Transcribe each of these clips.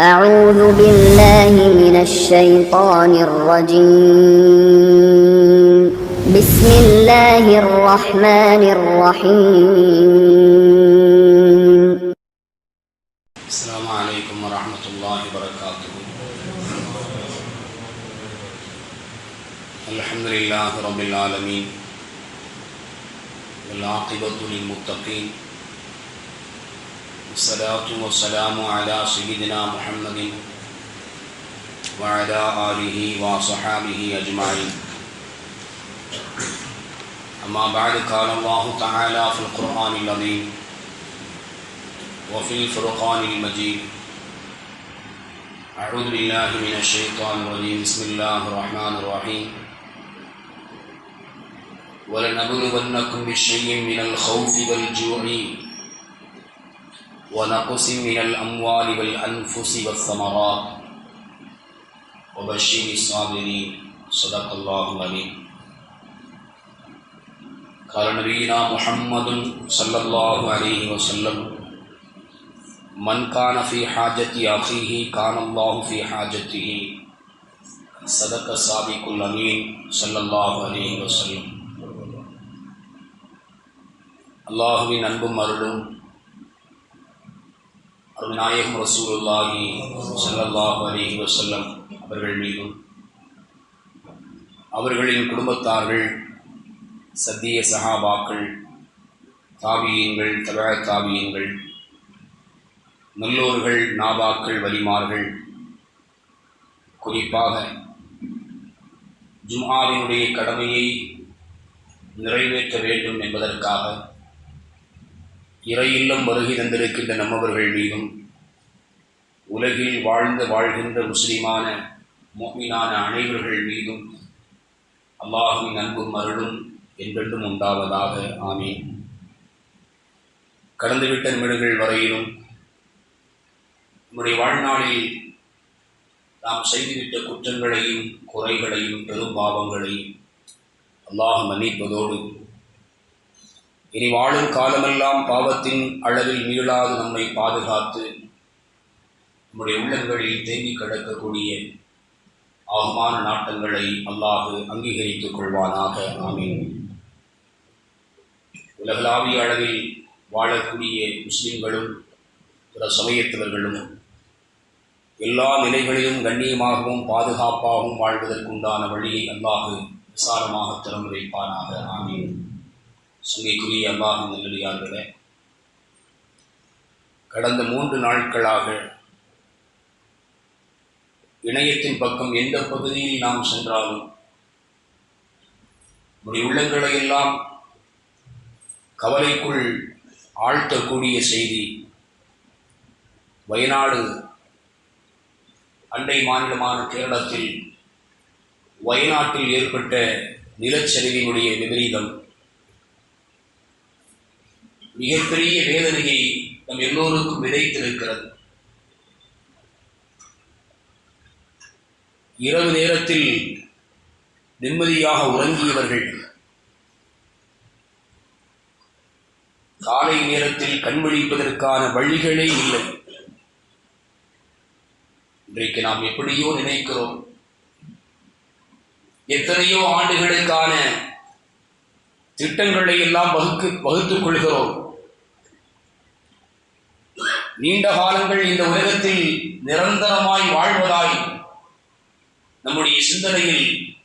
أعوذ بالله من الشيطان الرجيم. بسم الله الرحمن الرحيم. السلام عليكم ورحمة الله وبركاته. الحمد لله رب العالمين. والعاقبة للمتقين. والصلاة والسلام على سيدنا محمد وعلى آله وصحابه أجمعين. أما بعد، قال الله تعالى في القرآن العظيم وفي الفرقان المجيد أعوذ بالله من الشيطان الرجيم. بسم الله الرحمن الرحيم. ولنبلونكم بشيء من الخوف والجوع ونقص من الأموال والأنفس والثمرات وبشر الصابرين صدق الله العظيم قال نبينا محمد صلى الله عليه وسلم من كان في حاجة أخيه كان الله في حاجته صدق الصادق الأمين صلى الله عليه وسلم அல்லாஹுவின் அன்பும் அருளும் அருள்நாயகம் ரசூலுல்லாஹி ஸல்லல்லாஹு அலிஹி வசல்லம் அவர்கள் மீதும் அவர்களின் குடும்பத்தார்கள் சத்திய சஹாபாக்கள் தாபியங்கள் தபழ தாபியங்கள் நல்லோர்கள் நாபாக்கள் வலிமார்கள் குறிப்பாக ஜும்ஆவினுடைய கடமையை நிறைவேற்ற வேண்டும் என்பதற்காக இறையில்லம் வருகை தந்திருக்கின்ற நம்மவர்கள் மீதும் உலகில் வாழ்ந்து வாழ்கின்ற முஸ்லிமான மோமினான அனைவர்கள் மீதும் அல்லாஹுவின் அன்பும் அருளும் என்றென்றும் உண்டாவதாக. ஆமேன். கடந்துவிட்ட நிமிடங்கள் வரையிலும் நம்முடைய வாழ்நாளில் நாம் செய்துவிட்ட குற்றங்களையும் குறைகளையும் பெரும் பாவங்களையும் அல்லாஹ் மன்னிப்பதோடு இனி வாழும் காலமெல்லாம் பாவத்தின் அளவில் மீளாது நம்மை பாதுகாத்து. நம்முடைய உள்ளங்களில் தேங்கி கிடக்கக்கூடிய ஆகமான நாட்டங்களை அல்லாஹு அங்கீகரித்துக் கொள்வானாக. ஆமீன். உலகளாவிய அளவில் வாழக்கூடிய முஸ்லிம்களும் பிற சமயத்தவர்களும் எல்லா நிலைகளிலும் கண்ணியமாகவும் பாதுகாப்பாகவும் வாழ்வதற்குண்டான வழியை அல்லாஹு விசாலமாக திறந்து வைப்பானாக. ஆமீன். சங்கைக்குரிய அல்லாஹ் நல்லடியார்களே கடந்த மூன்று நாட்களாக இணையத்தின் பக்கம் எந்த பகுதியில் நாம் சென்றாலும் நம்முடைய உள்ளங்களை எல்லாம் கவலைக்குள் ஆழ்த்தக்கூடிய செய்தி வயநாடு அண்டை மாநிலமான கேரளத்தில் வயநாட்டில் ஏற்பட்ட நிலச்சரிவினுடைய விபரீதம். மிகப்பெரிய வேதனையை நம் எல்லோருக்கும் விதைத்திருக்கிறது. இரவு நேரத்தில் நிம்மதியாக உறங்கியவர்கள் காலை நேரத்தில் கண்விழிப்பதற்கான வழிகளே இல்லை. இன்றைக்கு நாம் எப்படியோ நினைக்கிறோம். எத்தனையோ ஆண்டுகளுக்கான திட்டங்களை எல்லாம் வகுக்கு வகுத்துக் கொள்கிறோம். நீண்ட காலங்கள் இந்த உலகத்தில் நிரந்தரமாய் வாழ்வதாய் நம்முடைய சிந்தனையில்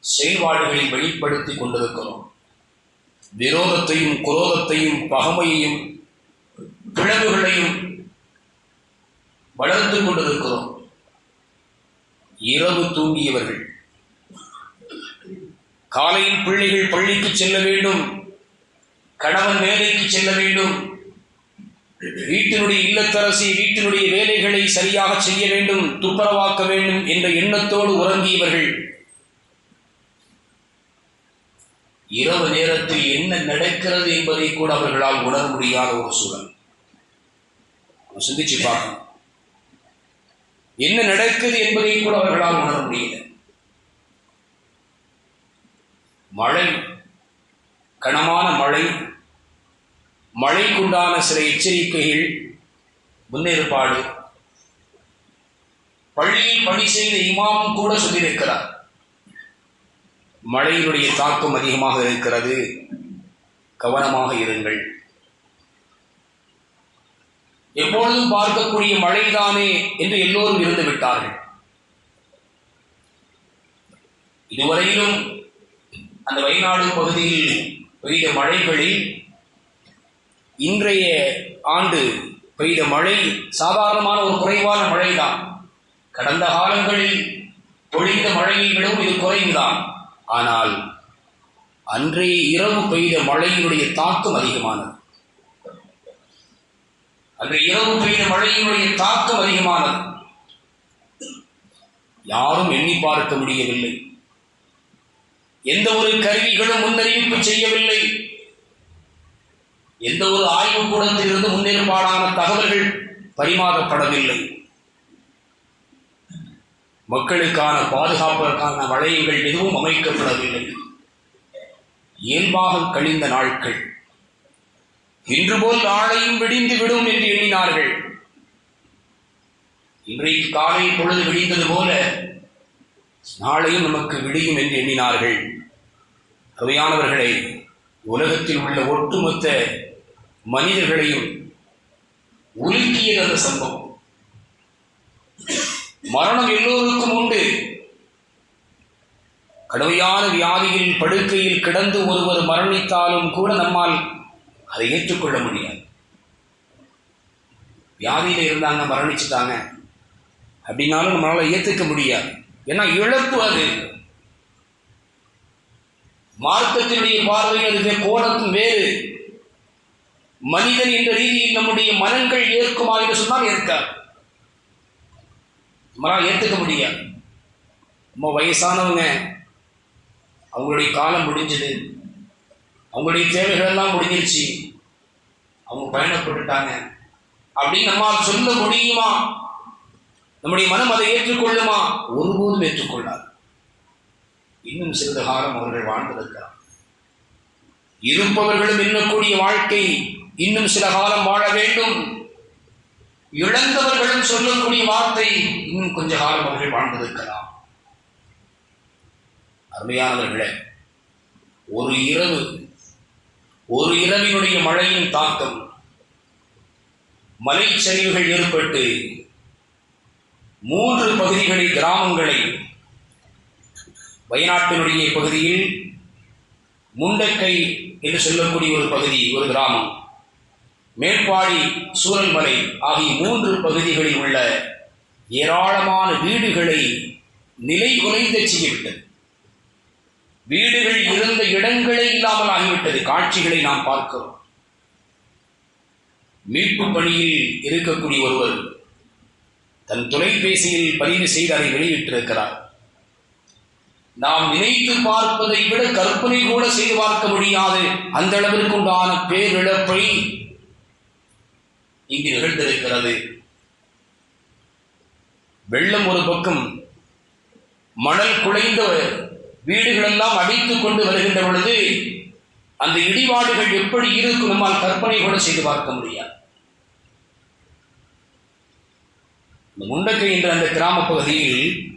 செயல்பாடுகளை வெளிப்படுத்திக் கொண்டிருக்கிறோம். விரோதத்தையும் குரோதத்தையும் பகமையையும் பிளவுகளையும் வளர்த்து கொண்டிருக்கிறோம். இரவு தூங்கியவர்கள். காலையில் பிள்ளைகள் பள்ளிக்கு செல்ல வேண்டும். கணவன் வேலைக்கு செல்ல வேண்டும். வீட்டினுடைய இல்லத்தரசி வீட்டினுடைய வேலைகளை சரியாக செய்ய வேண்டும் துப்புரவாக்க வேண்டும் என்ற எண்ணத்தோடு உறங்கியவர்கள் இரவு நேரத்தில் என்ன நடக்கிறது என்பதை கூட அவர்களால் உணர முடியாத ஒரு சூழல். சிந்திச்சு பார்க்கணும். என்ன நடக்குது என்பதை கூட அவர்களால் உணர முடியல. மழை கனமான மழை மழைக்குண்டான சில எச்சரிக்கைகள் முன்னேற்பாடு. பள்ளியில் பணி செய்த இமாமும் கூட சொல்லியிருக்கிறார். மழையினுடைய தாக்கம் அதிகமாக இருக்கிறது. கவனமாக இருங்கள். எப்பொழுதும் பார்க்கக்கூடிய மழைதானே என்று எல்லோரும் இருந்து விட்டார்கள். இதுவரையிலும் அந்த வயநாடு பகுதியில் பெய்த மழைகளில் இன்றைய ஆண்டு பெய்த மழை சாதாரணமான ஒரு குறைவான மழைதான். கடந்த காலங்களில் பொழிந்த மழையை விடவும் இது குறைவுதான். ஆனால் அன்றைய இரவு பெய்த மழையினுடைய தாக்கம் அதிகமானது. அன்றைய இரவு பெய்த மழையினுடைய தாக்கம் அதிகமானது. யாரும் எண்ணி பார்க்க முடியவில்லை. எந்த ஒரு கருவிகளும் முன்னறிவிப்பு செய்யவில்லை. எந்த ஒரு ஆய்வு கூடத்திலிருந்து முன்னேற்பாடான தகவல்கள் பரிமாறப்படவில்லை. மக்களுக்கான பாதுகாப்பிற்கான வளையங்கள் எதுவும் அமைக்கப்படவில்லை. இயல்பாக கழிந்த நாட்கள். இன்று போல் நாளையும் விடிந்து விடும் என்று எண்ணினார்கள். இன்றைக்கு காலை பொழுது விடிந்தது போல நாளையும் நமக்கு விடியும் என்று எண்ணினார்கள். அவையானவர்களை உலகத்தில் உள்ள ஒட்டுமொத்த மனிதர்களையும் உலுக்கியது அந்த சம்பவம். மரணம் எல்லோருக்கும் உண்டு. கடுமையான வியாதியில் படுக்கையில் கிடந்து ஒருவர் மரணித்தாலும் கூட நம்மால் அதை ஏற்றுக்கொள்ள முடியாது. வியாதியில இருந்தாங்க மரணிச்சுட்டாங்க. அப்படின்னாலும் நம்மளால ஏற்றுக்க முடியாது. ஏன்னா இழப்பு அது. மார்க்கத்தினுடைய பார்வையில் அது கோணத்தும் வேறு. மனிதன் என்ற ரீதியில் நம்முடைய மனங்கள் ஏற்குமா என்று சொன்னால் ஏற்காது. நம்மளால் ஏற்றுக்க முடியாது. நம்ம வயசானவங்க அவங்களுடைய காலம் முடிஞ்சது. அவங்களுடைய தேவைகள் எல்லாம் முடிஞ்சிருச்சு. அவங்க பயணப்பட்டுட்டாங்க. அப்படின்னு நம்மால் சொல்ல முடியுமா? நம்முடைய மனம் அதை ஏற்றுக்கொள்ளுமா? ஒருபோதும் ஏற்றுக்கொள்ளாது. இன்னும் சிறிது காலம் அவர்கள் வாழ்ந்திருக்கிறார் இருப்பவர்களும் எண்ணக்கூடிய வாழ்க்கை இன்னும் சில காலம் வாழ வேண்டும். இழந்தவர்களும் சொல்லக்கூடிய வார்த்தை இன்னும் கொஞ்ச காலம் அவர்கள் வாழ்ந்திருக்கலாம். அருமையானவர்களே ஒரு இரவு ஒரு இரவினுடைய மழையின் தாக்கம் மலைச்சரிவுகள் ஏற்பட்டு மூன்று பகுதிகளில் கிராமங்களை வயநாட்டினுடைய பகுதியில் முண்டக்கை என்று சொல்லக்கூடிய ஒரு பகுதி ஒரு கிராமம். மேற்பாடி சூரல்மலை ஆகிய மூன்று பகுதிகளில் உள்ள ஏராளமான வீடுகளை நிலை குலைந்த செய்யவிட்டது வீடுகள் இருந்த இடங்களே இல்லாமல் ஆகிவிட்டது. காட்சிகளை நாம் பார்க்கிறோம். மீட்பு பணியில் இருக்கக்கூடிய ஒருவர் தன் தொலைபேசியில் பதிவு செய்து அதை வெளியிட்டிருக்கிறார். நாம் நினைத்து பார்ப்பதை விட கற்பனை கூட செய்து பார்க்க முடியாது. அந்த அளவிற்கு உண்டான பேரிழப்பை இங்கு நிகழ்ந்திருக்கிறது. வெள்ளம் ஒரு பக்கம் மணல் குலைந்த வீடுகளெல்லாம் அடித்துக் கொண்டு வருகின்ற பொழுது அந்த இடிபாடுகள் எப்படி இருக்கும் நம்மால் கற்பனை கூட செய்து பார்க்க முடியாது. முண்டக்கை என்ற அந்த கிராம பகுதியில்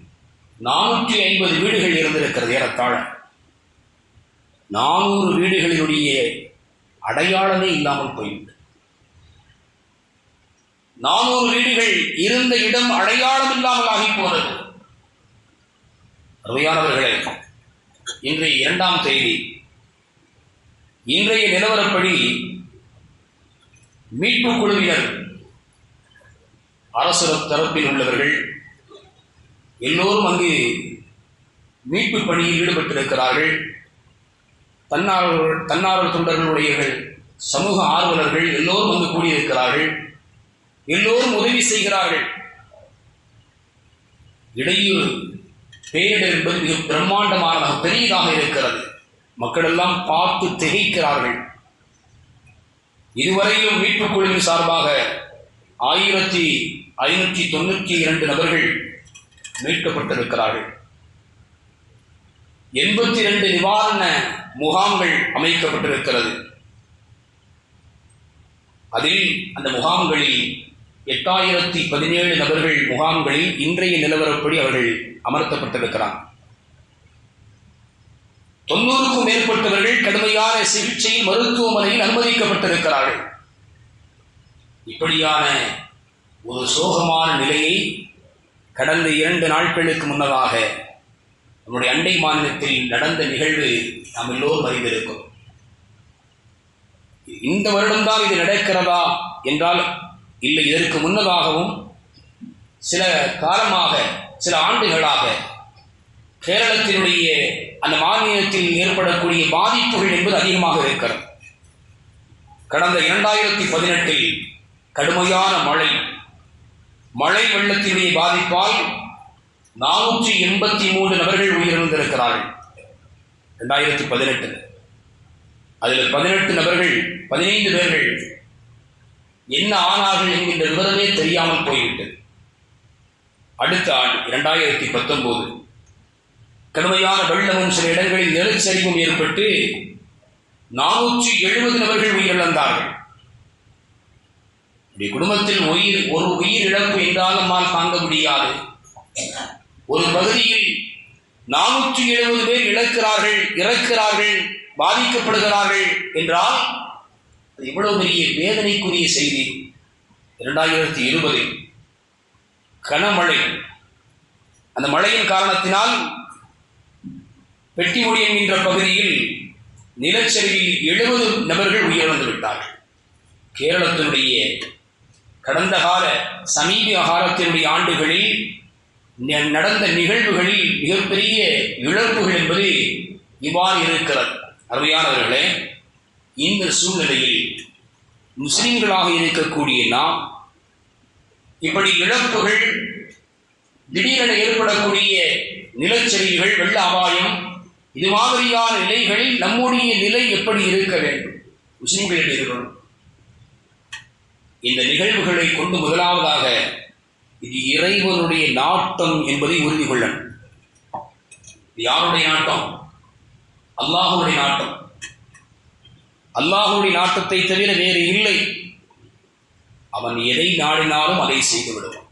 நானூற்றி ஐம்பது வீடுகள் இருந்திருக்கிறது ஏறத்தாழ. நானூறு வீடுகளினுடைய அடையாளமே இல்லாமல் போய்விட்டது. நானூறு வீடுகள் இருந்த இடம் அடையாளம் இல்லாமல் ஆகி போனது. அருமையானவர்களே இன்றைய இரண்டாம் தேதி இன்றைய நிலவரப்படி மீட்பு குழுவினர் அரசு தரப்பில் உள்ளவர்கள் எல்லோரும் அங்கு மீட்பு பணியில் ஈடுபட்டிருக்கிறார்கள். தன்னார்வ தன்னார்வ தொண்டர்களுடைய சமூக ஆர்வலர்கள் எல்லோரும் வந்து கூடியிருக்கிறார்கள். எல்லோரும் உதவி செய்கிறார்கள். இடையூறு பேரிடர் என்பது மிக பிரம்மாண்டமானதாக பெரியதாக இருக்கிறது. மக்கள் எல்லாம் பார்த்து திகைக்கிறார்கள். இதுவரையிலும் மீட்புக் குழுவின் சார்பாக ஆயிரத்தி ஐநூற்றி தொண்ணூற்றி இரண்டு நபர்கள் மீட்கப்பட்டிருக்கிறார்கள். எண்பத்தி இரண்டு நிவாரண முகாம்கள் அமைக்கப்பட்டிருக்கிறது. அதில் அந்த முகாம்களில் எட்டாயிரத்தி பதினேழு நபர்கள் முகாம்களில் இன்றைய நிலவரப்படி அவர்கள் அமர்த்தப்பட்டிருக்கிறார். தொண்ணூறுக்கும் மேற்பட்டவர்கள் கடுமையான சிகிச்சையில் மருத்துவமனையில் அனுமதிக்கப்பட்டிருக்கிறார்கள். இப்படியான ஒரு சோகமான நிலையை கடந்த இரண்டு நாட்களுக்கு முன்னதாக நம்முடைய அண்டை மாநிலத்தில் நடந்த நிகழ்வு நாம் எல்லோரும் அறிந்திருக்கிறோம். இந்த வருடம்தான் இது நடக்கிறதா என்றால் இல்லை இதற்கு முன்னதாகவும் சில காலமாக சில ஆண்டுகளாக கேரளத்தினுடைய அந்த மாநிலத்தில் ஏற்படக்கூடிய பாதிப்புகள் என்பது அதிகமாக இருக்கிறது. கடந்த இரண்டாயிரத்தி பதினெட்டில் கடுமையான மழை மழை வெள்ளத்தினுடைய பாதிப்பால் நானூற்றி எண்பத்தி மூன்று நபர்கள் உயிரிழந்திருக்கிறார்கள் இரண்டாயிரத்தி பதினெட்டு அதில் பதினெட்டு நபர்கள் பதினைந்து பேர்கள் என்ன ஆனார்கள் என்கின்ற விவரமே தெரியாமல் போய்விட்டது அடுத்த ஆண்டு இரண்டாயிரத்தி பத்தொன்பது கடுமையான வெள்ளமும் சில இடங்களில் நிலச்சரிவும் ஏற்பட்டு நானூற்றி எழுபது நபர்கள் உயிரிழந்தார்கள். குடும்பத்தில் உயிர் ஒரு உயிர் இழப்பு என்றால் நம்மால் தாங்க முடியாது. ஒரு பகுதியில் நானூற்றி எழுபது பேர் இழக்கிறார்கள் இறக்கிறார்கள் பாதிக்கப்படுகிறார்கள் என்றால் அது இவ்வளவு பெரிய வேதனைக்குரிய செய்தி. இரண்டாயிரத்தி இருபதில் கனமழை. அந்த மழையின் காரணத்தினால் பெட்டிமுடி என்கின்ற பகுதியில் நிலச்சரிவில் எழுபது நபர்கள் உயிரிழந்து விட்டார்கள். கேரளத்தினுடைய கடந்த கால சமீப காலத்தினுடைய ஆண்டுகளில் நடந்த நிகழ்வுகளில் மிகப்பெரிய இழப்புகள் என்பது இவ்வாறு இருக்கிறது. அருமையானவர்களே இந்த சூழ்நிலையில் முஸ்லீம்களாக இருக்கக்கூடிய நாம் இப்படி இழப்புகள் திடீரென ஏற்படக்கூடிய நிலச்சரிவுகள் வெள்ள அபாயம் இது மாதிரியான நிலைகளில் நம்முடைய நிலை எப்படி இருக்க வேண்டும்? முஸ்லிம்களில் இருக்கணும். இந்த நிகழ்வுகளை கொண்டு முதலாவதாக இது இறைவனுடைய நாட்டம் என்பதை உறுதி கொள்ளணும். யாருடைய நாட்டம்? அல்லாஹுடைய நாட்டம். அல்லாஹுடைய நாட்டத்தை தவிர வேறு இல்லை. அவன் எதை நாடினாலும் அதை செய்து விடுவான்.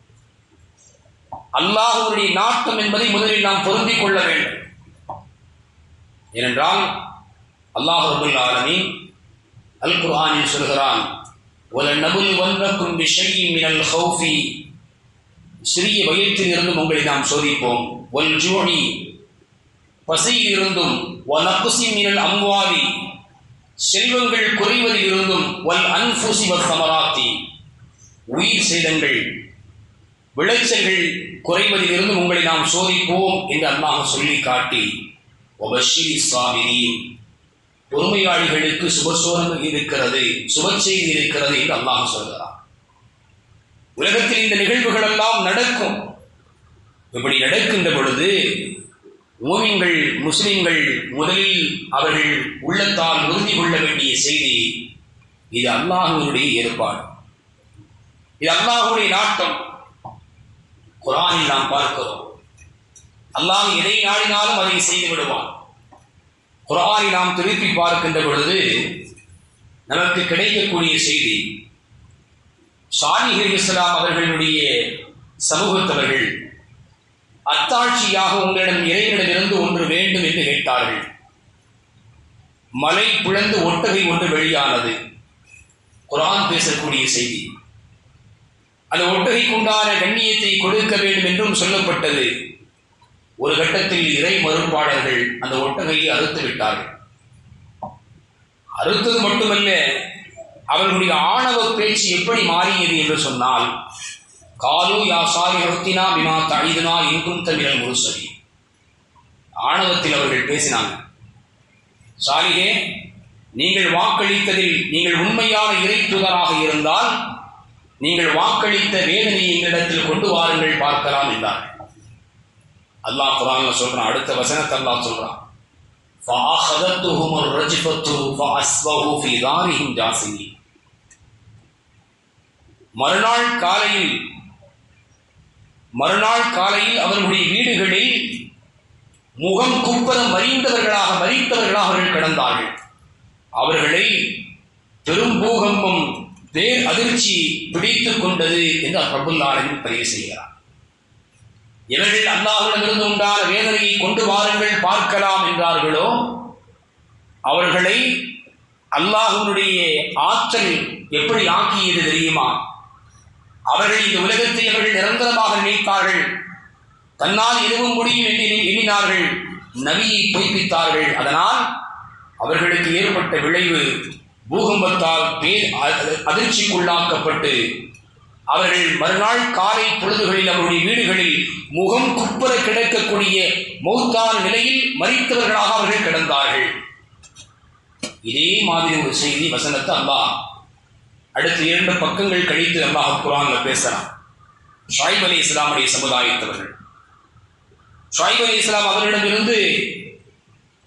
அல்லாஹுடைய நாட்டம் என்பதை முதலில் நாம் பொருந்திக் கொள்ள வேண்டும். ஏனென்றால் அல்லாஹ் ரபுல் ஆலமி அல் குர்ஆனில் சொல்கிறான் சிறிய வயிற்றில் இருந்தும் உங்களை நாம் சோதிப்போம். ஒன் ஜூனி பசியில் இருந்தும் ஒன் அக்குசி மினல் அம்வாரி செல்வங்கள் குறைவதில் இருந்தும் ஒல் அன்புசி சமராத்தி. உயிர் சேதங்கள் விளைச்சல்கள் குறைவதில் இருந்தும் உங்களை நாம் சோதிப்போம் என்று அல்லாஹ் சொல்லி காட்டி ஒபஷீர் சாமினீன் பொறுமையாளிகளுக்கு சுபசோரம் இருக்கிறது சுப செய்தி இருக்கிறது என்று அல்லாஹ் சொல்கிறார் உலகத்தில் இந்த நிகழ்வுகள் எல்லாம் நடக்கும். இப்படி நடக்கின்ற பொழுது மூமின்கள் முஸ்லிம்கள் முதலில் அவர்கள் உள்ளத்தால் உறுதி கொள்ள வேண்டிய செய்தி இது அல்லாஹுடைய ஏற்பாடு. இது அல்லாஹுடைய நாட்டம். குரானில் நாம் பார்க்கிறோம். அல்லாஹ் எதை நாடினாலும் அதை செய்து விடுவான். குரானை நாம் திருப்பி பார்க்கின்ற பொழுது நமக்கு கிடைக்கக்கூடிய செய்தி சாலிஹர் இஸ்லாம் அவர்களுடைய சமூகத்தவர்கள் அத்தாட்சியாக உங்களிடம் இறைவனிடமிருந்து ஒன்று வேண்டும் என்று கேட்டார்கள். மலை பிளந்து ஒட்டகை ஒன்று வெளியானது. குரான் பேசக்கூடிய செய்தி. அந்த ஒட்டகைக்குண்டான கண்ணியத்தை கொடுக்க வேண்டும் என்றும் சொல்லப்பட்டது. ஒரு கட்டத்தில் இறை மறுப்பாளர்கள் அந்த ஒட்டகையை அறுத்து விட்டார்கள். அறுத்தது மட்டுமல்ல அவர்களுடைய ஆணவ பேச்சு எப்படி மாறியது என்று சொன்னால் காலு யா சாரி ஹத்தினா பிமா தழிதுனா எங்கும் தமிழன் முருசரி ஆணவத்தில் அவர்கள் பேசினாங்க சாலிகே நீங்கள் வாக்களித்ததில் நீங்கள் உண்மையான இறை தூதராக இருந்தால் நீங்கள் வாக்களித்த வேதனையை எங்களிடத்தில் கொண்டு வாருங்கள் பார்க்கலாம் என்றார்கள் அல்லாஹ் குரான்ல சொல்றான் அடுத்த வசனத்தை அல்லாஹ் சொல்றான் فَأَخَذَتْهُمُ الرَّجْفَةُ فَأَصْبَحُوا فِي دَارِهِمْ جَاثِمِينَ மறுநாள் காலையில் மறுநாள் காலையில் அவர்களுடைய வீடுகளில் முகம் குப்பர மறிந்தவர்களாக மறித்தவர்களாக அவர்கள் கிடந்தார்கள். அவர்களை பெரும் பூகம்பம் வேர் அதிர்ச்சி பிடித்துக் கொண்டது என்று பிரபுல்லாளன் பதிவு செய்கிறார் இவர்கள் அல்லாஹிடமிருந்து உண்டான வேதனையை கொண்டு வாருங்கள் பார்க்கலாம் என்றார்களோ அவர்களை அல்லாஹ்வினுடைய ஆற்றல் எப்படி ஆக்கியது தெரியுமா? அவர்கள் இந்த உலகத்தை அவர்கள் நிரந்தரமாக நினைத்தார்கள். தன்னால் எதுவும் முடியும் என்று எண்ணி- எண்ணினார்கள். நவியை பொய்ப்பித்தார்கள். அதனால் அவர்களுக்கு ஏற்பட்ட விளைவு பூகம்பத்தால் பேர் அ- அதிர்ச்சிக்குள்ளாக்கப்பட்டு அவர்கள் மறுநாள் காலை பொழுதுகளில் அவருடைய வீடுகளில் முகம் குப்பர கிடக்கக்கூடிய மௌத்தான நிலையில் மறித்தவர்களாக அவர்கள் கிடந்தார்கள். இதே மாதிரி ஒரு செய்தி வசனத்தை அல்லாஹ் அடுத்து இரண்டு பக்கங்கள் கழித்து அல்லாஹ் குரான்ல பேசுறான் ஷாயிப் அலி இஸ்லாமுடைய சமுதாயத்தவர்கள். ஷாயிப் அலி இஸ்லாம் அவர்களிடமிருந்து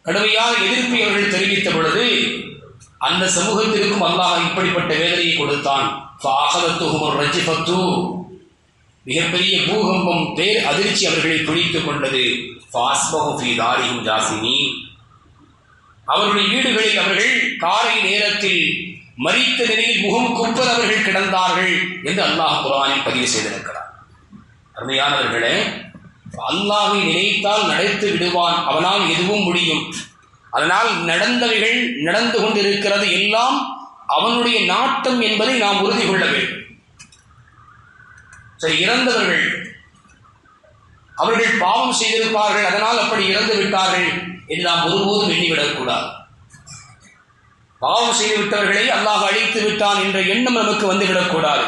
கடுமையான எதிர்ப்பை அவர்கள் தெரிவித்த பொழுது அந்த சமூகத்திற்கும் அல்லாஹ் இப்படிப்பட்ட வேதனையை கொடுத்தான். மிகப்பெரிய பூகம்பம் பேர் அதிர்ச்சி அவர்களை பிடித்துக் கொண்டது. அவர்களுடைய வீடுகளில் அவர்கள் காலை நேரத்தில் மறித்த நிலையில் முகம் குப்பர அவர்கள் கிடந்தார்கள் என்று அல்லாஹ் குரானில் பதிவு செய்திருக்கிறார் அருமையானவர்களே அல்லாஹை நினைத்தால் நடத்து விடுவான் அவனால் எதுவும் முடியும். அதனால் நடந்தவைகள் நடந்து கொண்டிருக்கிறது எல்லாம் அவனுடைய நாட்டம் என்பதை நாம் உறுதி கொள்ள வேண்டும். சரி இறந்தவர்கள் அவர்கள் பாவம் செய்திருப்பார்கள் அதனால் அப்படி இறந்து விட்டார்கள் என்று நாம் ஒருபோதும் எண்ணிவிடக்கூடாது. பாவம் செய்துவிட்டவர்களை அல்லாஹ் அழித்து விட்டான் என்ற எண்ணம் நமக்கு வந்துவிடக்கூடாது.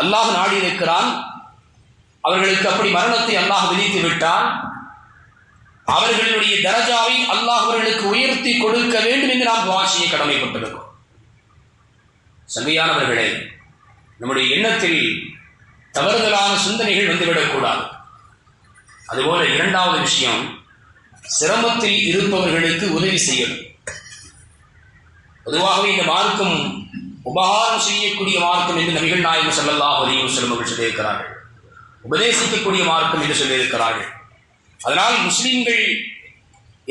அல்லாஹ் நாடி இருக்கிறான் அவர்களுக்கு அப்படி மரணத்தை அல்லாஹ் விதித்து விட்டான். அவர்களுடைய தரஜாவை அல்லாஹ் அவர்களுக்கு உயர்த்தி கொடுக்க வேண்டும் என்று நாம் துவா செய்ய கடமைப்பட்டிருக்கோம் சங்கையானவர்களே நம்முடைய எண்ணத்தில் தவறுதலான சிந்தனைகள் வந்துவிடக்கூடாது. அதுபோல இரண்டாவது விஷயம் சிரமத்தில் இருப்பவர்களுக்கு உதவி செய்யணும். பொதுவாகவே இந்த மார்க்கம் உபகாரம் செய்யக்கூடிய மார்க்கம் என்று நபிகள் நாயகம் ஸல்லல்லாஹு அதையும் வஸல்லம் சொல்லியிருக்கிறார்கள். உபதேசிக்கக்கூடிய மார்க்கம் என்று சொல்லியிருக்கிறார்கள். அதனால் முஸ்லிம்கள்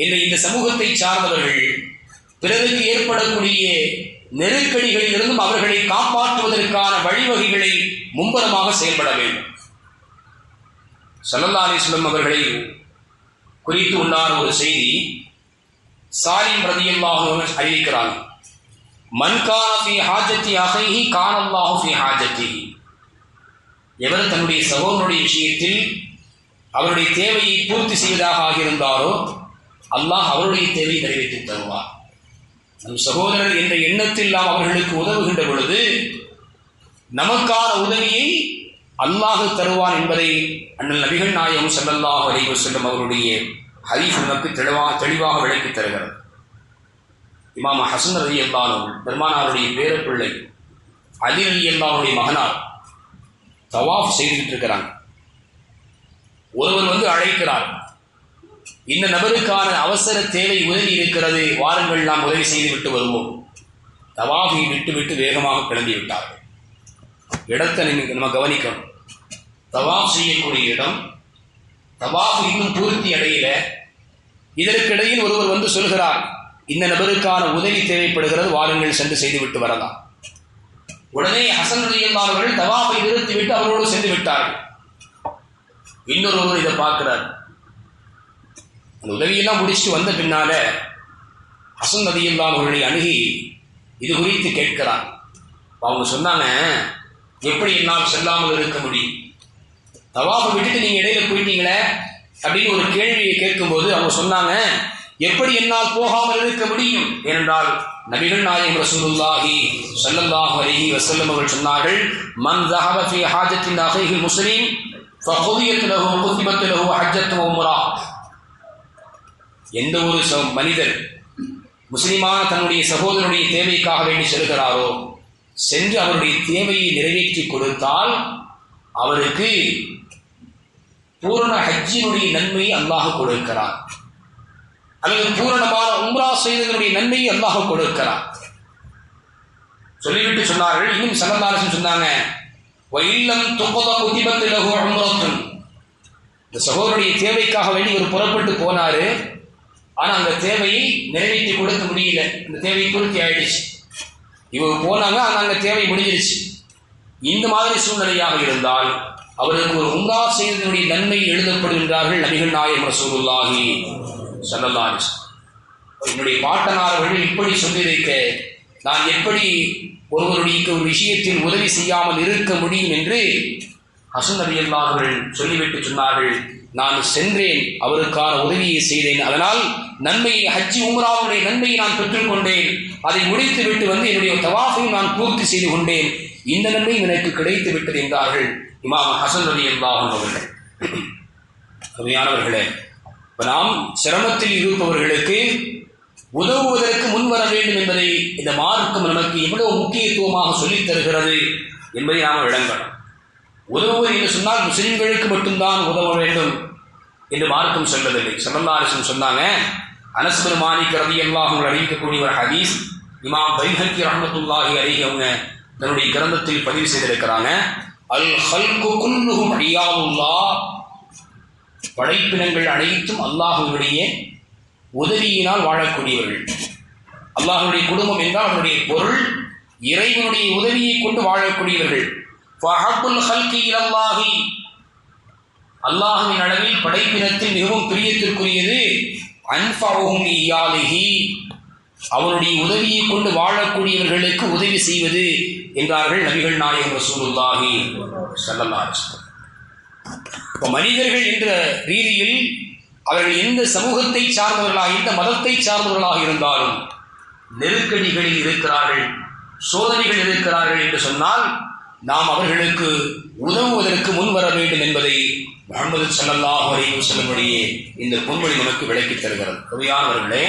என்ற இந்த சமூகத்தை சார்ந்தவர்கள் பிறருக்கு ஏற்படக்கூடிய நெருக்கடிகளில் இருந்தும் அவர்களை காப்பாற்றுவதற்கான வழிவகைகளை மும்பரமாக செயல்பட வேண்டும். சல்லல்லா அலிஸ்லம் அவர்களை குறித்து உண்டான ஒரு செய்தி சாலிம் பிரதியமாக அறிவிக்கிறார்கள் மன் ஃபி ஹாஜத்தி அகைஹி கானல்லாஹு ஃபி எவர் தன்னுடைய சகோதரனுடைய விஷயத்தில் அவருடைய தேவையை பூர்த்தி செய்வதாக ஆகியிருந்தாரோ அல்லாஹ் அவருடைய தேவையை நிறைவேற்றி தருவார். நம் சகோதரர் என்ற எண்ணத்தில் நாம் அவர்களுக்கு உதவுகின்ற பொழுது நமக்கான உதவியை அல்லாஹ் தருவான் என்பதை அண்ணல் நபிகள் நாயகம் செல்லல்லாஹ் அலைவர் செல்லும் அவருடைய ஹரிஃப் நமக்கு தெளிவாக தெளிவாக விளக்கி தருகிறது. இமாமா ஹசன் ரதி அல்லானவர்கள் பெருமானாருடைய பேரப்பிள்ளை அலி அலி அல்லாவுடைய மகனார் தவாஃப் செய்துட்டு இருக்கிறாங்க. ஒருவர் வந்து அழைக்கிறார் இந்த நபருக்கான அவசர தேவை உதவி இருக்கிறது வாருங்கள் நாம் உதவி செய்து விட்டு வருவோம். தவாஃபை விட்டு விட்டு வேகமாக கிளம்பி விட்டார்கள். இடத்தை நம்ம கவனிக்கணும். தவாஃப் செய்யக்கூடிய இடம் தவாஃப் இன்னும் பூர்த்தி அடையில. இதற்கிடையில் ஒருவர் வந்து சொல்கிறார் இந்த நபருக்கான உதவி தேவைப்படுகிறது வாருங்கள் சென்று செய்துவிட்டு வரலாம். உடனே ஹசன் ரலியல்லாஹு தவாஃபை நிறுத்திவிட்டு அவரோடு சென்று விட்டார்கள். இன்னொருவர் இதை பார்க்கிறார். அந்த உதவியெல்லாம் முடிச்சுட்டு வந்த பின்னால ஹசன் ரலியல்லாஹு அவர்களை அணுகி இது குறித்து கேட்கிறார். அவங்க சொன்னாங்க எப்படி என்னால் செல்லாமல் இருக்க முடியும்? தவாஃபை விட்டுட்டு நீங்க இடையில போயிட்டீங்களே? அப்படின்னு ஒரு கேள்வியை கேட்கும்போது அவங்க சொன்னாங்க எப்படி என்னால் போகாமல் இருக்க முடியும் ஏனென்றால் நபிகள் நாயகம் ரசூலுல்லாஹி ஸல்லல்லாஹு அலைஹி வஸல்லம் அவர்கள் சொன்னார்கள் மன் ذهب في حاجة أخيه المسلم فقضيت له وكتبت له حجة وعمرة எந்த ஒரு ச- மனிதர் முஸ்லிமான தன்னுடைய சகோதரனுடைய தேவைக்காக வேண்டி செல்கிறாரோ சென்று அவருடைய தேவையை நிறைவேற்றி கொடுத்தால் அவருக்கு பூரண ஹஜ்ஜினுடைய நன்மையை அல்லாஹ் கொடுக்கிறார் அல்லது பூரணமான உம்ரா செய்ததனுடைய நன்மையை அல்லாஹ் கொடுக்கிறார் சொல்லிவிட்டு சொன்னார்கள். இன்னும் சனந்தாரசன் சொன்னாங்க வயில்லம் துப்பத குதிபத்திலகு உம்ரத்துன். இந்த சகோதரனுடைய தேவைக்காக வேண்டி இவர் புறப்பட்டு போனாரு. ஆனா அந்த தேவையை நிறைவேற்றி கொடுக்க முடியல. அந்த தேவை பூர்த்தி ஆயிடுச்சு. இவங்க போனாங்க ஆனால் அங்கே தேவை முடிஞ்சிருச்சு. இந்த மாதிரி சூழ்நிலையாக இருந்தால் அவருக்கு ஒரு உம்ரா செய்ததனுடைய நன்மை எழுதப்படுகின்றார்கள் நபிகள் நாயகம் ரசூலுல்லாஹி. சொல்லலாம் என்னுடைய பாட்டனார்கள் இப்படி சொல்லியிருக்க நான் எப்படி ஒருவருடைய ஒரு விஷயத்தில் உதவி செய்யாமல் இருக்க முடியும் என்று ஹசன் நபி அவர்கள் சொல்லிவிட்டு சொன்னார்கள். நான் சென்றேன் அவருக்கான உதவியை செய்தேன். அதனால் நன்மையை ஹஜ்ஜி உம்ராவுடைய நன்மையை நான் பெற்றுக்கொண்டேன் அதை முடித்துவிட்டு வந்து என்னுடைய தவாஃபையும் நான் பூர்த்தி செய்து கொண்டேன். இந்த நன்மை எனக்கு கிடைத்து விட்டது என்றார்கள் இமாம் ஹசன் நபி அவர்கள். அருமையானவர்களே நாம் சிரமத்தில் இருப்பவர்களுக்கு உதவுவதற்கு முன்வர வேண்டும் என்பதை இந்த மார்க்கம் நமக்கு எவ்வளவு முக்கியத்துவமாக சொல்லித் தருகிறது என்பதை நாம் விளங்கணும். உதவுவது என்று சொன்னால் முஸ்லிம்களுக்கு மட்டும்தான் உதவ வேண்டும் என்று மார்க்கம் சொல்லவில்லை. சல்லல்லாரிசன் சொன்னாங்க அனஸ்பர் மாலிக் ரவி அல்லாஹும் அறிவிக்கக்கூடிய ஒரு ஹதீஸ் இமாம் பைஹக்கி ரஹமத்துல்லாஹி அருகே அவங்க தன்னுடைய கிரந்தத்தில் பதிவு செய்திருக்கிறாங்க அல் ஹல்கு குல்லுஹும் அடியாவுல்லா படைப்பினங்கள் அனைத்தும் அல்லாஹுடைய உதவியினால் வாழக்கூடியவர்கள். அல்லாஹனுடைய குடும்பம் என்றால் அவனுடைய பொருள் இறைவனுடைய உதவியை கொண்டு வாழக்கூடியவர்கள். அல்லாஹுவின் அளவில் படைப்பினத்தில் மிகவும் பிரியத்திற்குரியது அவனுடைய உதவியை கொண்டு வாழக்கூடியவர்களுக்கு உதவி செய்வது என்றார்கள் நபிகள் நாயகம் ரசூலுல்லாஹி ஸல்லல்லாஹு இப்போ மனிதர்கள் என்ற ரீதியில் அவர்கள் எந்த சமூகத்தை சார்ந்தவர்களாக எந்த மதத்தை சார்ந்தவர்களாக இருந்தாலும் நெருக்கடிகளில் இருக்கிறார்கள் சோதனைகள் இருக்கிறார்கள் என்று சொன்னால் நாம் அவர்களுக்கு உதவுவதற்கு முன் வர வேண்டும் என்பதை முகமது சல்லாஹ் அலைஹி செல்லும்படியே இந்த பொன்மொழி நமக்கு விளக்கித் தருகிறது. கவியானவர்களே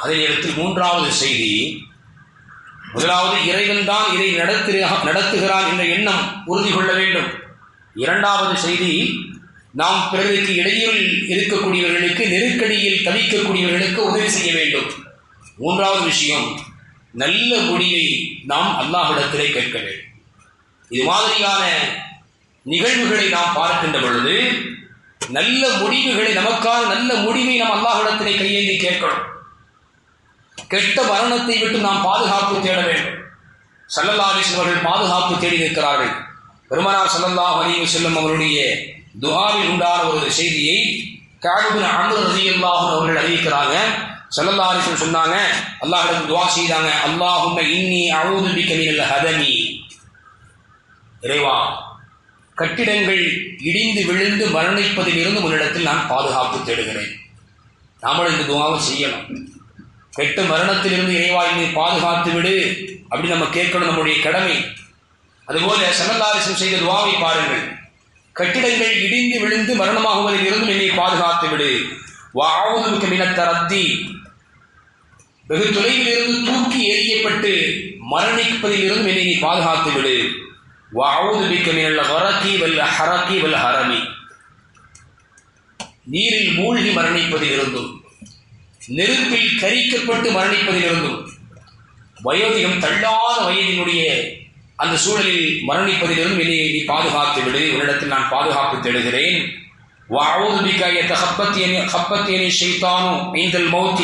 அதே நேரத்தில் மூன்றாவது செய்தி முதலாவது இறைவன் தான் இதை நடத்துகிற நடத்துகிறான் என்ற எண்ணம் உறுதி கொள்ள வேண்டும். இரண்டாவது செய்தி நாம் பிறருக்கு இடையில் இருக்கக்கூடியவர்களுக்கு நெருக்கடியில் தவிக்கக்கூடியவர்களுக்கு உதவி செய்ய வேண்டும். மூன்றாவது விஷயம் நல்ல முடிவை நாம் அல்லாஹிடத்திலே கேட்க வேண்டும். இது மாதிரியான நிகழ்வுகளை நாம் பார்க்கின்ற பொழுது நல்ல முடிவுகளை நமக்கான நல்ல முடிவை நாம் அல்லாஹிடத்திலே கையேந்தி கேட்கணும். கெட்ட மரணத்தை விட்டு நாம் பாதுகாப்பு தேட வேண்டும். சல்லல்லா அவர்கள் பாதுகாப்பு தேடி நிற்கிறார்கள். பெருமனார் சல்லல்லாஹ் அலைஹி செல்லும் அவருடைய துஹாவில் உண்டான ஒரு செய்தியை காபிபின் ரதி அல்லாஹும் அவர்கள் அறிவிக்கிறாங்க. சல்லல்லா அலிஸ்லம் சொன்னாங்க அல்லாஹிடம் துவா செய்தாங்க அல்லாஹும் இன்னி அவுது பிக மினல் ஹதமி. இறைவா கட்டிடங்கள் இடிந்து விழுந்து மரணிப்பதிலிருந்து உன்னிடத்தில் நான் பாதுகாப்பு தேடுகிறேன். நாமளும் இந்த துவாவை செய்யணும். கெட்ட மரணத்திலிருந்து இறைவா என்னை பாதுகாத்து விடு அப்படின்னு நம்ம கேட்கணும் நம்முடைய கடமை. அதுபோல சல்லல்லாரிசம் செய்த துவாவை பாருங்கள். கட்டிடங்கள் இடிந்து விழுந்து மரணமாகுவதில் இருந்தும் என்னை பாதுகாத்து விடு. வாவுதுக்கு மினத்தரத்தி. வெகு தொலைவில் இருந்து தூக்கி எறியப்பட்டு மரணிப்பதில் இருந்தும் என்னை நீ பாதுகாத்து விடு. வாவுதுபிக்க மினல் வரக்கி வல்ல ஹரக்கி வல்ல ஹரமி. நீரில் மூழ்கி மரணிப்பதில் இருந்தும் நெருப்பில் கரிக்கப்பட்டு மரணிப்பதில் இருந்தும் வயோதிகம் தள்ளாத வயதினுடைய அந்த சூழலில் மரணிப்பதிலிருந்து என்னை நீ பாதுகாத்து விடு உன்னிடத்தில் நான் பாதுகாப்பு தேடுகிறேன் وأعوذ بك أن يتخبطني خبطني الشيطان عند الموت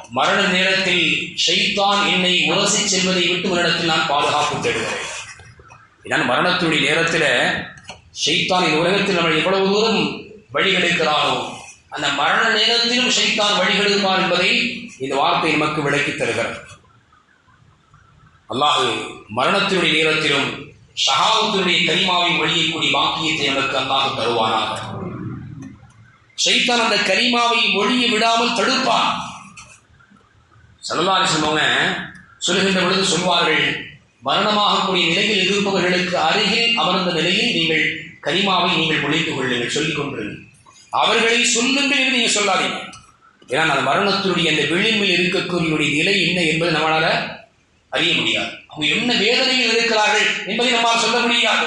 மரண நேரத்தில் ஷைத்தான் என்னை உரசி செல்வதை விட்டு உன்னிடத்தில் நான் பாதுகாப்பு தேடுகிறேன் ஏன்னா மரணத்துடைய நேரத்தில் ஷைத்தான் இந்த உலகத்தில் நம்ம எவ்வளவு தூரம் வழிகெடுக்கிறானோ அந்த மரண நேரத்திலும் ஷைத்தான் வழிகெடுப்பான் என்பதை இந்த வார்த்தை நமக்கு விளக்கித் தருகிறது அல்லாஹு மரணத்தினுடைய நேரத்திலும் ஷஹாவத்தினுடைய கரிமாவை மொழியக்கூடிய வாக்கியத்தை எனக்கு அல்லாஹ் தருவானாக. சைத்தான் அந்த கரிமாவை மொழியை விடாமல் தடுப்பான். சல்லல்லாஹு சொன்னவங்க சொல்லுகின்ற பொழுது சொல்வார்கள் மரணமாகக்கூடிய நிலையில் இருப்பவர்களுக்கு அருகில் அமர்ந்த நிலையில் நீங்கள் கரிமாவை நீங்கள் மொழித்துக் கொள்ளுங்கள் சொல்லிக் கொண்டிருங்கள் அவர்களை சொல்லுங்கள் என்று நீங்கள் சொல்லாதீங்க. ஏன்னா அந்த மரணத்தினுடைய அந்த விளிம்பில் இருக்கக்கூடிய நிலை என்ன என்பது நம்மளால அறிய முடியாது. அவங்க என்ன வேதனையில் இருக்கிறார்கள் என்பதை நம்மால் சொல்ல முடியாது.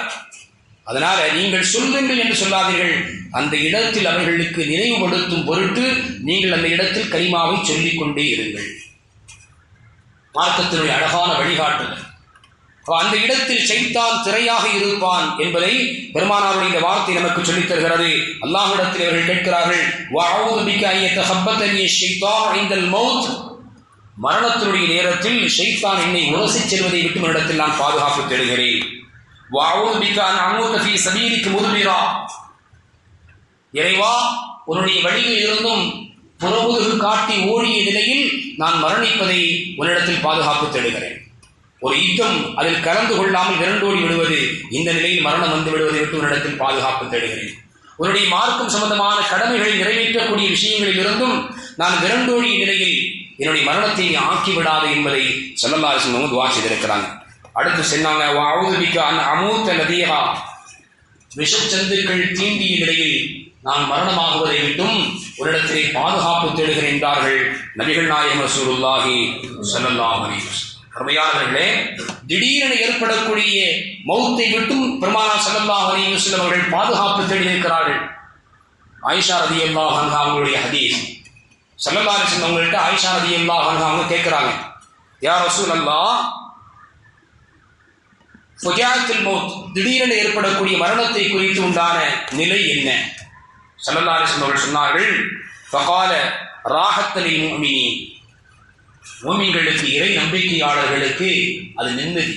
அதனால நீங்கள் சொல்லுங்கள் என்று சொல்லாதீர்கள். அந்த இடத்தில் அவர்களுக்கு நினைவுபடுத்தும் பொருட்டு நீங்கள் அந்த இடத்தில் கரிமாவை சொல்லிக் கொண்டே இருங்கள். மார்க்கத்தினுடைய அழகான வழிகாட்டுதல். அந்த இடத்தில் சைத்தான் திரையாக இருப்பான் என்பதை பெருமானாருடைய இந்த வார்த்தை நமக்கு சொல்லித் தருகிறது. அல்லாஹிடத்தில் அவர்கள் கேட்கிறார்கள் மரணத்தினுடைய நேரத்தில் ஷைத்தான் என்னை உரசி செல்வதை விட்டு இடத்தில் நான் பாதுகாப்பு தேடுகிறேன். அமுத்தபி சபீரிக்கு இறைவா உன்னுடைய வழியில் இருந்தும் புறமுதுகு காட்டி ஓடிய நிலையில் நான் மரணிப்பதை உன்னிடத்தில் பாதுகாப்பு தேடுகிறேன். ஒரு யுத்தம் அதில் கலந்து கொள்ளாமல் விரண்டோடி விடுவது இந்த நிலையில் மரணம் வந்து விடுவதை விட்டு உன்னிடத்தில் பாதுகாப்பு தேடுகிறேன். உன்னுடைய மார்க்கம் சம்பந்தமான கடமைகளை நிறைவேற்றக்கூடிய விஷயங்களில் இருந்தும் நான் விரண்டோடிய நிலையில் என்னுடைய மரணத்தை நீ ஆக்கி விடாது என்பதை செல்லல்லாசன் துவா செய்திருக்கிறாங்க. அடுத்து சொன்னாங்க அமூத்த நதியா விஷச்சந்துக்கள் தீண்டிய நிலையில் நான் மரணமாகுவதை விட்டும் ஒரு இடத்திலே பாதுகாப்பு தேடுகிறேன் என்றார்கள் நபிகள் நாயகம் ரசூலுல்லாஹி ஸல்லல்லாஹு அலைஹி அருமையானவர்களே திடீரென ஏற்படக்கூடிய மௌத்தை விட்டும் பெருமானா ஸல்லல்லாஹு அலைஹி வஸல்லம் அவர்கள் பாதுகாப்பு தேடி இருக்கிறார்கள் ஆயிஷா ரதி அல்லாஹ் அவங்களுடைய ஹதீஸ். சல்லல்லாரி அவங்கள்ட்ட ஆயிஷா நதி அன்ஹா அவங்க கேட்குறாங்க யார் ரசூல் அல்லா ஃபுஜாத்தில் மௌத் திடீரென ஏற்படக்கூடிய மரணத்தை குறித்து உண்டான நிலை என்ன? சல்லல்லாரி அவர்கள் சொன்னார்கள் ஃபகால ராகத்தலை மூமினி மூமின்களுக்கு இறை நம்பிக்கையாளர்களுக்கு அது நிம்மதி.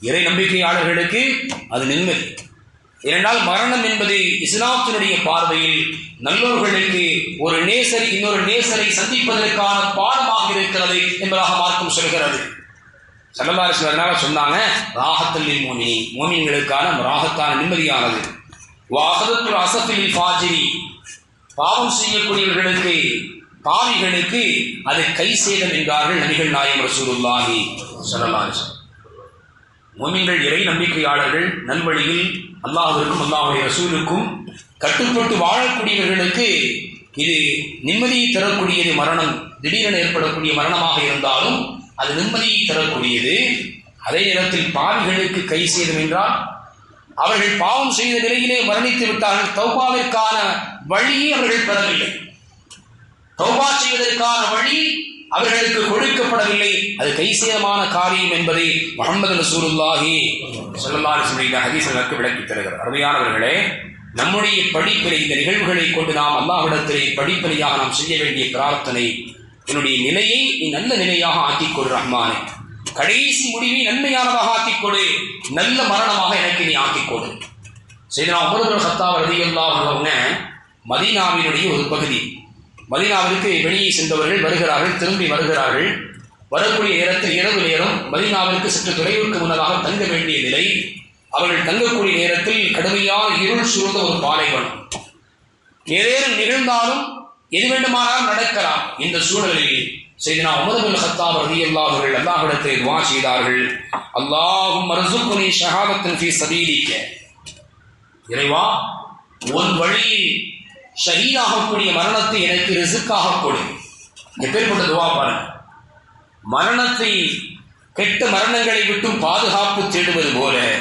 இறை நம்பிக்கையாளர்களுக்கு அது நிம்மதி. ஏனென்றால் மரணம் என்பது இஸ்லாத்தினுடைய பார்வையில் நல்லோர்களுக்கு ஒரு நேசர் இன்னொரு நேசரை சந்திப்பதற்கான பாடமாக இருக்கிறது என்பதாக மார்க்கம் சொல்கிறது. சல்லல்லாஹு சொன்னாங்க? ராகத்தல்லி மோமினி மோமின்களுக்கான ராகத்தான நிம்மதியானது. வாகதத்துல் அசத்தில் ஃபாஜிரி. பாவம் செய்யக்கூடியவர்களுக்கு பாவிகளுக்கு அது கை சேதம் என்றார்கள் நபிகள் நாயம் ரசூலுல்லாஹி ஸல்லல்லாஹு மோமின்கள் இறை நம்பிக்கையாளர்கள் நல்வழியில் அல்லாஹ்விற்கும் அல்லாஹுடைய ரசூலுக்கும் கட்டுப்பட்டு வாழக்கூடியவர்களுக்கு இது நிம்மதியை தரக்கூடியது மரணம். திடீரென ஏற்படக்கூடிய மரணமாக இருந்தாலும் அது நிம்மதியை தரக்கூடியது. அதே நேரத்தில் பாவிகளுக்கு கை சேதம் என்றால் அவர்கள் பாவம் செய்த நிலையிலே மரணித்து விட்டார்கள். தௌபாவிற்கான வழியை அவர்கள் பெறவில்லை. தௌபா செய்வதற்கான வழி அவர்களுக்கு கொடுக்கப்படவில்லை. அது கைசியமான காரியம் என்பதை முகமது ரசூலுல்லாஹி சொல்லல்லாஹு ஹதீஸ் ஹதீசர்களுக்கு விளக்கி தருகிறார். அருமையானவர்களே நம்முடைய படிப்பினை இந்த நிகழ்வுகளை கொண்டு நாம் அல்லாஹ்விடத்திலே படிப்பினையாக நாம் செய்ய வேண்டிய பிரார்த்தனை என்னுடைய நிலையை நீ நல்ல நிலையாக ஆக்கிக்கொடு ரஹ்மானே. கடைசி முடிவை நன்மையானதாக ஆக்கிக்கொடு நல்ல மரணமாக எனக்கு நீ ஆக்கிக்கொடு. கொடு செய்தனா சத்தா ஹத்தாப் ரதியல்லாஹு அவங்க மதீனாவினுடைய ஒரு பகுதி. மதினாவிற்கு வெளியே சென்றவர்கள் வருகிறார்கள் திரும்பி வருகிறார்கள். வரக்கூடிய நேரத்தில் இரவு நேரம் மதினாவிற்கு சற்று தொலைவுக்கு முன்னதாக தங்க வேண்டிய நிலை. அவர்கள் தங்கக்கூடிய நேரத்தில் கடுமையான இருள் சூழ்ந்த ஒரு பாலைவனம். ஏதேனும் நிகழ்ந்தாலும் எது வேண்டுமானாலும் நடக்கலாம். இந்த சூழலில் செய்தனா உமரபுல் ஹத்தாப் ரதி அல்லாஹர்கள் அல்லாஹிடத்தை துவா செய்தார்கள். அல்லாஹும் மர்சுக்குனி ஷஹாதத்தின் ஃபீ சபீலிக்க இறைவா உன் வழியில் ஷஹீதாகக்கூடிய மரணத்தை எனக்கு ரிசுக்காக கொடு. எப்பேற்பட்ட துவா பாருங்க. மரணத்தை கெட்ட மரணங்களை விட்டும் பாதுகாப்பு தேடுவது போல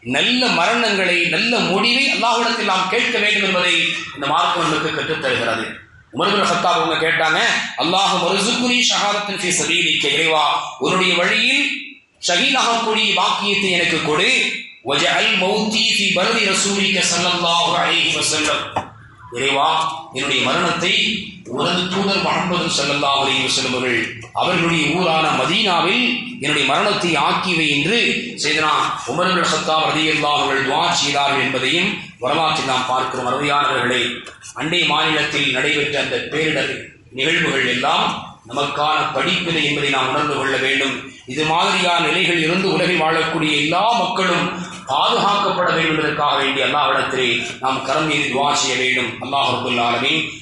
நல்ல மரணங்களை நல்ல முடிவை அல்லாஹிடத்தில் நாம் கேட்க வேண்டும் என்பதை இந்த மார்க்கம் நமக்கு கற்றுத் தருகிறது உமர்பின் ஹத்தாப் அவங்க கேட்டாங்க அல்லாஹ் மருசுக்குரி ஷஹாதத்தின் ஃபீ சபீலிக்க இறைவா உன்னுடைய வழியில் ஷஹீதாகக்கூடிய வாக்கியத்தை எனக்கு கொடு. வஜஅல் மௌத்தி ஃபீ பலதி ரசூலிக்க சல்லல்லாஹு அலைஹி வஸல்லம். இறைவா என்னுடைய மரணத்தை உனது தூதர் முகமது ஸல்லல்லாஹு அலைஹி வஸல்லம் அவர்களுடைய ஊரான மதீனாவில் என்னுடைய மரணத்தை ஆக்கிவை என்று செய்தனா உமர் சத்தா ரதியல்லா அவர்கள் துவா செய்தார்கள் என்பதையும் வரலாற்றில் நாம் பார்க்கிறோம். அருமையானவர்களே அண்டை மாநிலத்தில் நடைபெற்ற அந்த பேரிடர் நிகழ்வுகள் எல்லாம் நமக்கான படிப்பினை என்பதை நாம் உணர்ந்து கொள்ள வேண்டும். இது மாதிரியான நிலைகள் இருந்து உலகில் வாழக்கூடிய எல்லா மக்களும் பாதுகாக்கப்பட வேண்டும் என்பதற்காக வேண்டிய அல்லாஹ்விடத்திலே நாம் கரம் மீது துவா செய்ய வேண்டும். அல்லாஹ் ரபுல்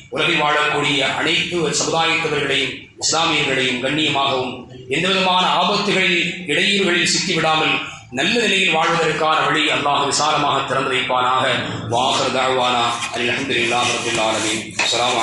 உலகில் வாழக்கூடிய அனைத்து சமுதாயத்தவர்களையும் இஸ்லாமியர்களையும் கண்ணியமாகவும் எந்த விதமான ஆபத்துகளில் இடையூறுகளில் சிக்கிவிடாமல் நல்ல நிலையில் வாழ்வதற்கான வழி அல்லாஹ் விசாலமாக திறந்து வைப்பானாக. வாஹர் தாழ்வானா அலி அஹமதுல்லாஹ் ரபுல் ஆலமீன். அஸ்ஸலாமு